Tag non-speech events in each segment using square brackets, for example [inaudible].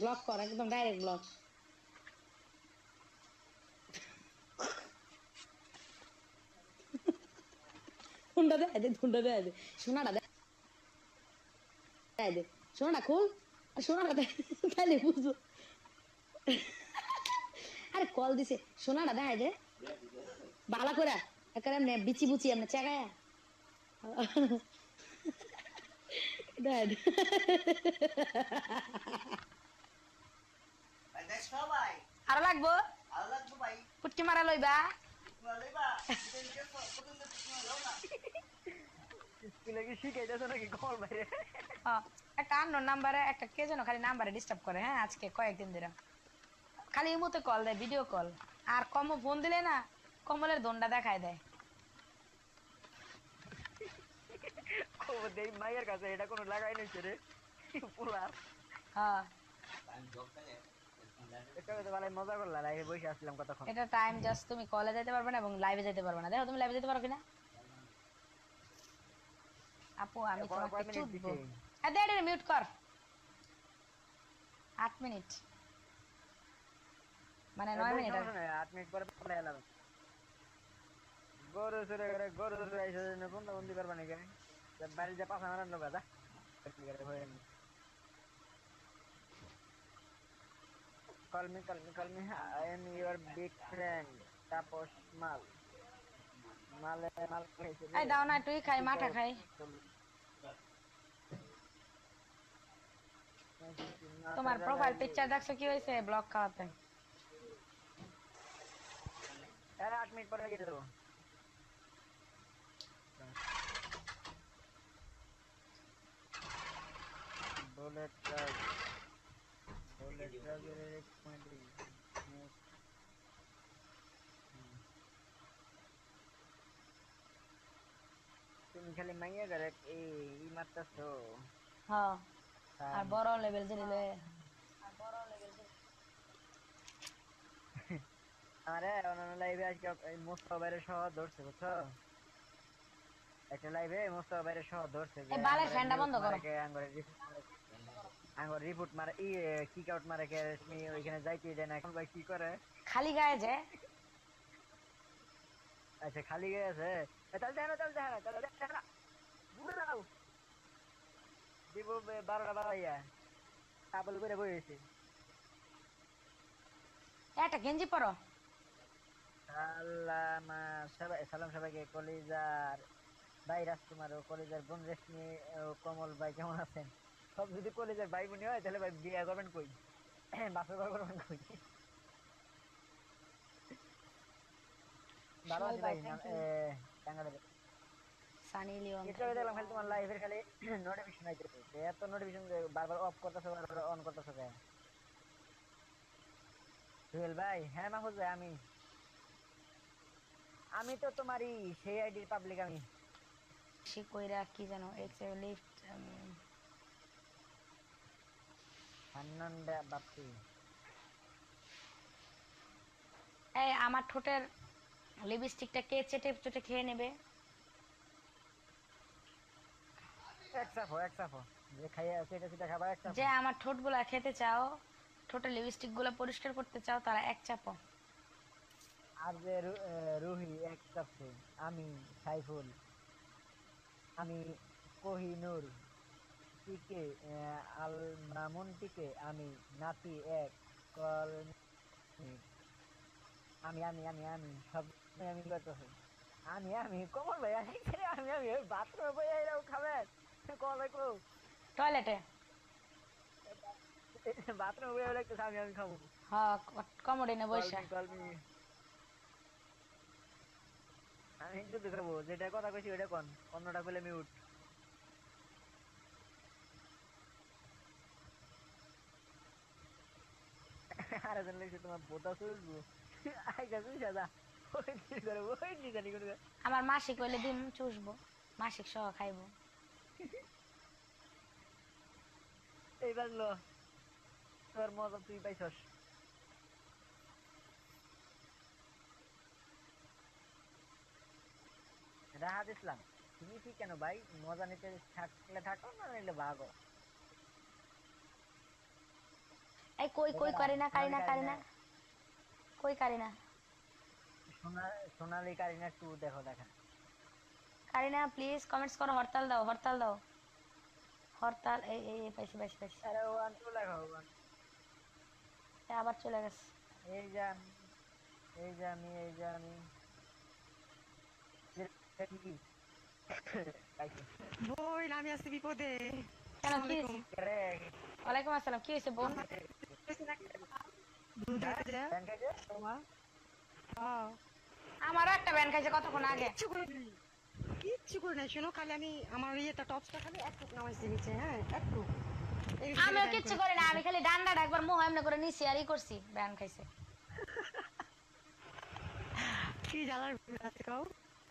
Block কর, একদম direct block দেয় দে হুন্ডা দেয় দে সোনাটা দেয় দে সোনাটা আর দেয় তাহলে বুঝব। আরে কল দিছে। সোনাটা দেয় দে। বালা করে একেবারে এমনি বিচি বুচি এমনি চেগায়া। ভাই আরও লাগবো? পুটকি মারা লইবা? একটা আন্ন নাম্বারে একটা কে যেন খালি নাম্বারে ডিস্টার্ব করে হ্যাঁ আজকে কয়েকদিন ধরে। খালি ইমোতে কল দেয় ভিডিও কল আর কম ফোন দিলে না কমলের দণ্ডা দেখায় দেয়। দেই মায়ের কাছে এটা কোনো লাগাই নাই রে পুরা হ্যাঁ। এটা তো ভালো মজা করলা লাইভে বসে আসলাম কতক্ষণ। এটা টাইম জাস্ট তুমি কলে যেতে পারবে না এবং লাইভে যেতে পারবে না। দেখো তুমি লাইভে যেতে পারো কিনা? আপু আমি কয়- তোমাকে চুদবো হ্যাঁ দে মিউট কর। আট মিনিট মানে নয় মিনিট আর আট মিনিট পরে পরে এলাম। গরু চুরে করে গরু চুরে আইসে বন্ধ বন্দি করবা নাকি? বাড়ি যা পাশা মারান লোক দা Call me, call me, call me. I am your big friend. মাল মালে মাল খাইছে এই দাও না তুই খাই মাঠা খাই। তোমার প্রোফাইল পিকচার দেখছ কি হয়েছে ব্লক খাওয়াতে। আরে আট মিনিট পরে কেটে দেবো বুলেট ট্রাক বুলেট ট্রাকের এক পয়েন্ট তুমি খালি মাইয়া করে এই ই মারতেছো। হ্যাঁ আর বড় লেভেল দিলে আরে অন্যান্য লাইভে আজকে মোস্তফা বাইরে সহ ধরছে বুঝছ? একটা লাইভে মোস্তফা বাইরে সহ ধরছে এই বালের ফ্যানটা বন্ধ করো। আঙ্গর রিপোর্ট মারে ই কিক আউট মারে কে তুমি ওইখানে যাইতে দেয় না। এখন ভাই কি করে? খালি গায়ে যে। আচ্ছা খালি গেছে আছে। তাহলে দেখো তাহলে দেখো তাহলে দেখো ঘুরে দাও দিব বারোটা বারাইয়া কাবল করে বইয়েছে একটা গেঞ্জি পরো। সালামা সবাই সালাম সবাইকে কলিজার ভাই রাজকুমার ও কলিজার বোন রেশমি ও কমল ভাই কেমন আছেন? সব যদি কলিজার ভাই বোনই হয় তাহলে ভাই বিয়ে করবেন কই? [clears throat] বাসর ঘর করবেন কই? [laughs] ভালো আছি ভাই। সানি লিওন দেখলাম খালি তোমার লাইভের খালি [clears throat] নোটিফিকেশন আইতেছে। এত নোটিফিকেশন বারবার অফ করতেছো বারবার অন করতেছো কেন সুহেল ভাই হ্যাঁ মাহফুজ ভাই আমি। আমি তো তোমারই সেই আইডির পাবলিক আমি। সে কইরা কি জানো এক্স লিফট হান্নান্ডা বাপ্পি এই আমার ঠোঁটের লিপস্টিকটা কে চেটে চেটে খেয়ে নেবে? এক সাফো এক সাফো। যে খাইয়া সেটা সেটা খাবার এক সাফো। যে আমার ঠোঁটগুলা খেতে চাও ঠোঁটের লিপস্টিকগুলা পরিষ্কার করতে চাও তারা এক চাপো। আর যে রুহি এক সাফে আমি সাইফুল আমি কোহিনুর টিকে আল মামুন টিকে আমি নাতি এক কল আমি আমি আমি আমি সব আমি করতেছি আমি আমি কমল ভাই আমি আমি আমি বাথরুমে বই এরাও খাবেন কল কো টয়লেটে। বাথরুমে বই রাখতেছে আমি আমি খাব। হ্যাঁ কমোডিনে বসে কল মি। আমি একটু দেখাবো যেটা কথা কইছি ওটা কোন অন্যটা কইলে মিউট আরে জান লাগছে তোমার বোতা চলবো। আই গেছে সাদা ওই কি করে ওই কি জানি করে। আমার মাসিক হইলে দিম চুষবো মাসিক সহ খাইবো। এই বাজলো তোর মজা তুই পাইছস। সাদ ইসলাম তুমি কি কেন ভাই? মজা নিতে থাকলে থাকো না নিলে ভাগো এই কই কই কারিনা কারিনা কারিনা? কই কারিনা? সোনা সোনালি কারিনা টু দেখো দেখা। কারিনা প্লিজ কমেন্টস করো হরতাল দাও হরতাল দাও। হরতাল এই এই পাইছি পাইছি পাইছি। আরে ওয়ান টু লেখো ওয়ান। আবার চলে গেছে। এই যে আমি এই যে আমি এই যে আমি। বোন আমি আছি বিপদে কেন কি ওয়ালাইকুম আসসালাম কি হয়েছে বোন? হ্যাঁ। আমারও একটা ব্যান খাইছে কতক্ষণ আগে কিচ্ছু করে নাই শোনো খালি আমি আমার ইয়েটা টপসটা খালি একটু নামাইছি নিচে হ্যাঁ একটু যে কিচ্ছু করি না আমি খালি ডান্ডাটা একবার মুহ এমনি করে নিছি আর ই করছি ব্যান খাইছে কি জ্বালার কাউ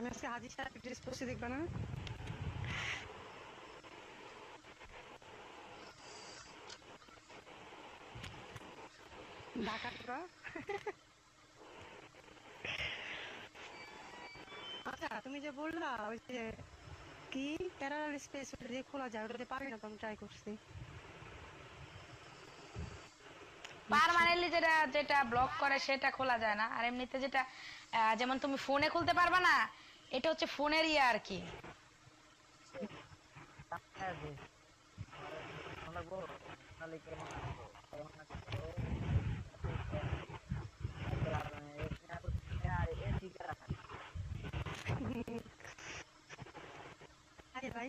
আমি আজকে হাজির সাহেব ড্রেস পরছি, দেখবে না? ঢাকা তোরা আচ্ছা তুমি যে বললা, ওই যে কি? প্যারালাল স্পেস ওটা দিয়ে খোলা যায়, ওটাতে পারি না তো? আমি ট্রাই করছি। পার্মানেন্টলি যেটা যেটা ব্লক করে, সেটা খোলা যায় না। আর এমনিতে যেটা যেমন তুমি ফোনে খুলতে পারবা না এটা হচ্ছে ফোনের ইয়ে আর কি। ভাই